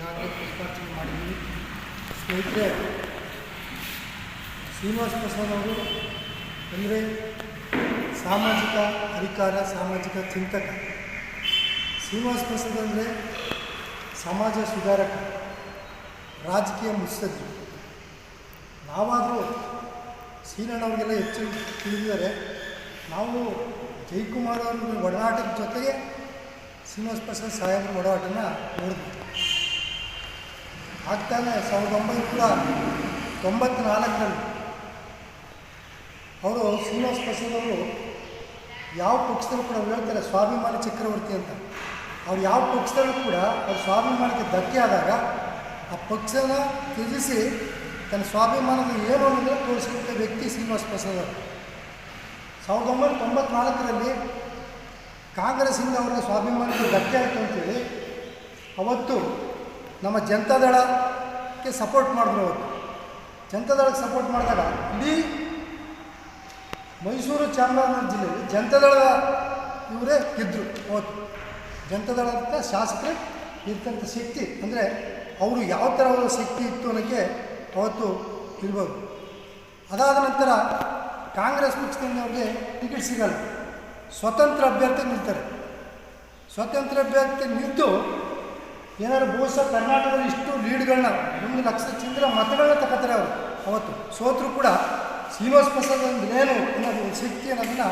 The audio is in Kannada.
ಈಗಾಗಲೇ ಪುಷ್ಪಾರ್ಚನೆ ಮಾಡಿದ್ದೀವಿ ಸ್ನೇಹಿತರೆ, ಶ್ರೀನಿವಾಸ ಪ್ರಸಾದ್ ಅವರು ಅಂದರೆ ಸಾಮಾಜಿಕ ಅಧಿಕಾರ, ಸಾಮಾಜಿಕ ಚಿಂತಕ. ಶ್ರೀನಿವಾಸ ಪ್ರಸಾದ್ ಅಂದರೆ ಸಮಾಜ ಸುಧಾರಕ, ರಾಜಕೀಯ ಮುತ್ಸದ್ದಿ. ನಾವಾದರೂ ಸೀನಣ್ಣವ್ರಿಗೆಲ್ಲ ಹೆಚ್ಚು ತಿಳಿದಿದ್ದಾರೆ. ನಾವು ಜೈಕುಮಾರ್ ಅವ್ರ ಒಡನಾಟದ ಜೊತೆಗೆ ಶ್ರೀನಿವಾಸ ಪ್ರಸಾದ್ ಸಾಹೇಬ್ರ ಒಡನಾಟನ ನೋಡಿದ್ವಿ ಆಗ್ತಾನೆ ಸಾವಿರದ ಒಂಬೈನೂರ ತೊಂಬತ್ನಾಲ್ಕರಲ್ಲಿ. ಅವರು ಶ್ರೀನಿವಾಸ ಪ್ರಸಾದ್ ಅವರು ಯಾವ ಪಕ್ಷದಲ್ಲೂ ಕೂಡ ಹೇಳ್ತಾರೆ ಸ್ವಾಭಿಮಾನಿ ಚಕ್ರವರ್ತಿ ಅಂತ. ಅವ್ರು ಯಾವ ಪಕ್ಷದಲ್ಲೂ ಕೂಡ ಅವ್ರ ಸ್ವಾಭಿಮಾನಕ್ಕೆ ಧಕ್ಕೆ ಆದಾಗ ಆ ಪಕ್ಷನ ತ್ಯಜಿಸಿ ತನ್ನ ಸ್ವಾಭಿಮಾನದ ಏನು ಅನ್ನೋದನ್ನು ತೋರಿಸಿದಂಥ ವ್ಯಕ್ತಿ ಶ್ರೀನಿವಾಸ ಪ್ರಸಾದ್ ಅವರು. ಸಾವಿರದ ಒಂಬೈನೂರ ತೊಂಬತ್ನಾಲ್ಕರಲ್ಲಿ ಕಾಂಗ್ರೆಸ್ಸಿಂದ ಅವರಿಗೆ ಸ್ವಾಭಿಮಾನಕ್ಕೆ ಧಕ್ಕೆ ಆಯಿತು ಅಂತೇಳಿ ಅವತ್ತು ನಮ್ಮ ಜನತಾದಳಕ್ಕೆ ಸಪೋರ್ಟ್ ಮಾಡಿದ್ರು ಅವತ್ತು. ಜನತಾದಳಕ್ಕೆ ಸಪೋರ್ಟ್ ಮಾಡಿದಾಗ ಇಡೀ ಮೈಸೂರು, ಚಾಮರಾಜನಗರ ಜಿಲ್ಲೆಯಲ್ಲಿ ಜನತಾದಳದ ಇವರೇ ಗೆದ್ದರು ಅವತ್ತು. ಜನತಾದಳದ ಶಾಸಕರೇ ಇರ್ತಕ್ಕಂಥ ಶಕ್ತಿ ಅಂದರೆ ಅವರು ಯಾವ ಥರ ಅವರ ಶಕ್ತಿ ಇತ್ತು ಅನ್ನೋಕ್ಕೆ ಅವತ್ತು ಇರ್ಬೋದು ಅದಾದ ನಂತರ ಕಾಂಗ್ರೆಸ್ ಪಕ್ಷದಿಂದ ಅವ್ರಿಗೆ ಟಿಕೆಟ್ ಸಿಗಲ್ಲ. ಸ್ವತಂತ್ರ ಅಭ್ಯರ್ಥಿ ನಿಲ್ತಾರೆ. ಸ್ವತಂತ್ರ ಅಭ್ಯರ್ಥಿ ನಿಂತು ಏನಾದ್ರು ಬಹುಶಃ ಕರ್ನಾಟಕದಲ್ಲಿ ಇಷ್ಟು ಲೀಡ್ಗಳನ್ನ ಒಂದು ಲಕ್ಷ ಚಿಲ್ಲರ ಮತಗಳನ್ನ ತಗೋತಾರೆ ಅವರು. ಅವತ್ತು ಸೋತರು ಕೂಡ ಶ್ರೀನಿವಾಸ ಪ್ರಸಾದ್ ಅಂದ್ರೆ ಏನು ಅನ್ನೋದು ಶಕ್ತಿ ಅನ್ನೋದನ್ನು